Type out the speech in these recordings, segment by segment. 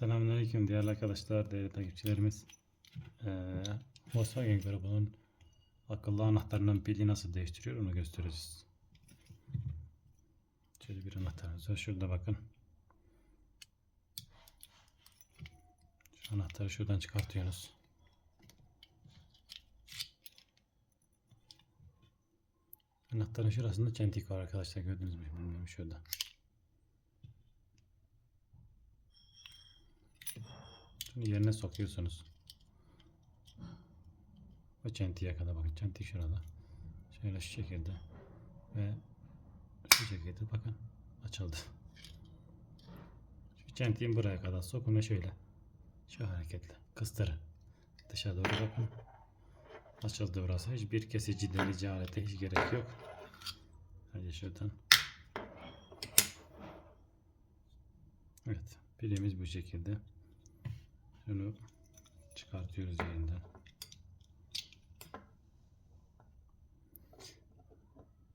Selamünaleyküm değerli arkadaşlar, değerli takipçilerimiz. Ee, Volkswagen grubunun akıllı anahtarının pili nasıl değiştiriyor onu göstereceğiz. Şöyle bir anahtarımız var. Şurada bakın. Şu anahtarı şuradan çıkartıyorsunuz. Anahtarın şurasında çentik var arkadaşlar gördünüz mü bilmiyorum şurada. Şunu yerine sokuyorsunuz. O çentiye kadar bakın. Çentik şurada. Şöyle şu şekilde. Ve şu şekilde bakın. Açıldı. Şu çentiğin buraya kadar sokun ve şöyle. Şu hareketle. Kıstırın. Dışa doğru bakın. Açıldı burası. Hiçbir kesici delici alete hiç gerek yok. Hadi şuradan. Evet. Pilimiz bu şekilde. Şunu çıkartıyoruz yerinden.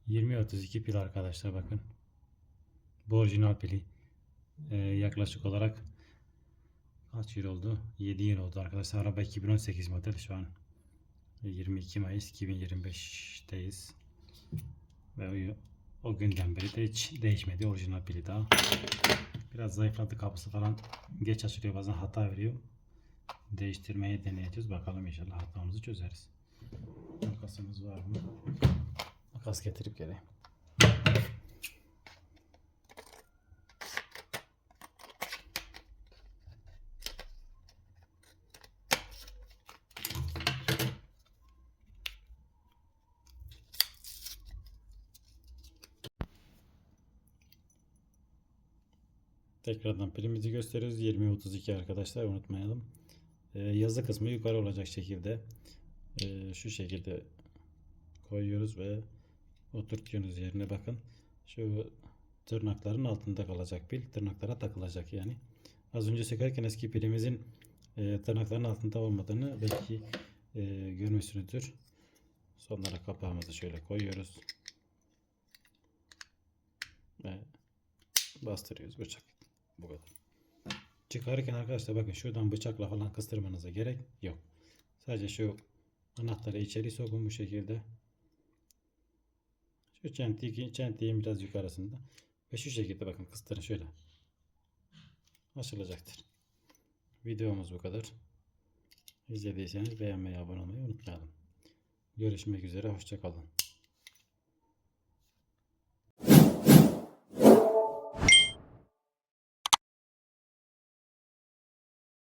Yirmi iki pil arkadaşlar bakın. Bu orijinal pili. Ee, yaklaşık olarak kaç yıl oldu? 7 yıl oldu arkadaşlar. Araba 2018 model şu an. 22 Mayıs 2025'teyiz. Ve o günden beri de hiç değişmedi orijinal pili daha. Biraz zayıfladı kapısı falan geç açılıyor bazen hata veriyor. Değiştirmeyi deneyeceğiz. Bakalım inşallah hatamızı çözeriz. Makasımız var mı? Makas getirip geleyim. Tekrardan pilimizi gösteriyoruz. 2032 arkadaşlar unutmayalım. Ee, yazı kısmı yukarı olacak şekilde e, şu şekilde koyuyoruz ve oturtuyoruz yerine bakın. Şu tırnakların altında kalacak pil. Tırnaklara takılacak yani. Az önce sökerken eski pilimizin e, tırnakların altında olmadığını belki görmüşsünüzdür. Sonlara kapağımızı şöyle koyuyoruz. Ve bastırıyoruz bıçak. Bu kadar. Çıkarırken arkadaşlar bakın şuradan bıçakla falan kıstırmanıza gerek yok. Sadece şu anahtarı içeri sokun bu şekilde. Şu çentiği, çentiğin biraz yukarısında. Ve şu şekilde bakın kıstırın şöyle. Açılacaktır. Videomuz bu kadar. İzlediyseniz beğenmeyi, abone olmayı unutmayalım. Görüşmek üzere, hoşçakalın.